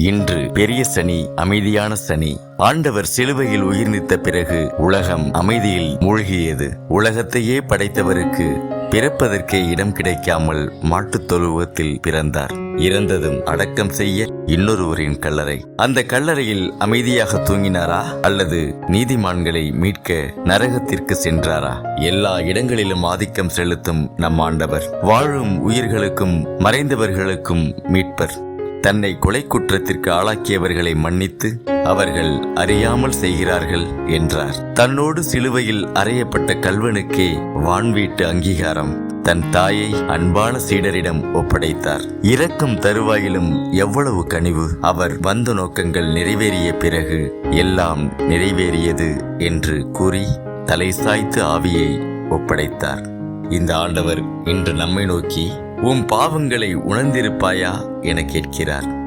இன்று பெரிய சனி அமைதியான சனி. ஆண்டவர் சிலுவையில் உயிர் நீத்த பிறகு உலகம் அமைதியில் மூழ்கியது. உலகத்தையே படைத்தவருக்கு பிறப்பதற்கே இடம் கிடைக்காமல் மாட்டுத் தொழுவத்தில் பிறந்தார். இறந்ததும் அடக்கம் செய்ய இன்னொருவரின் கல்லறை. அந்த கல்லறையில் அமைதியாக தூங்கினாரா? அல்லது நீதிமான்களை மீட்க நரகத்திற்கு சென்றாரா? எல்லா இடங்களிலும் ஆதிக்கம் செலுத்தும் நம் ஆண்டவர். வாழும் உயிர்களுக்கும் மறைந்தவர்களுக்கும் மீட்பர். தன்னை கொலை குற்றத்திற்கு ஆளாக்கியவர்களை மன்னித்து அவர்கள் அறியாமல் செய்கிறார்கள் என்றார். தன்னோடு சிலுவையில் அறையப்பட்ட கல்வனுக்கே வான்வீட்டு அங்கீகாரம். தன் தாயை அன்பான சீடரிடம் ஒப்படைத்தார். இறக்கும் தருவாயிலும் எவ்வளவு கனிவு. அவர் வந்த நோக்கங்கள் நிறைவேறிய பிறகு எல்லாம் நிறைவேறியது என்று கூறி தலை சாய்த்து ஆவியை ஒப்படைத்தார். இந்த ஆண்டவர் இன்று நம்மை நோக்கி உம் பாவங்களை உணர்ந்திருப்பாயா என கேட்கிறார்.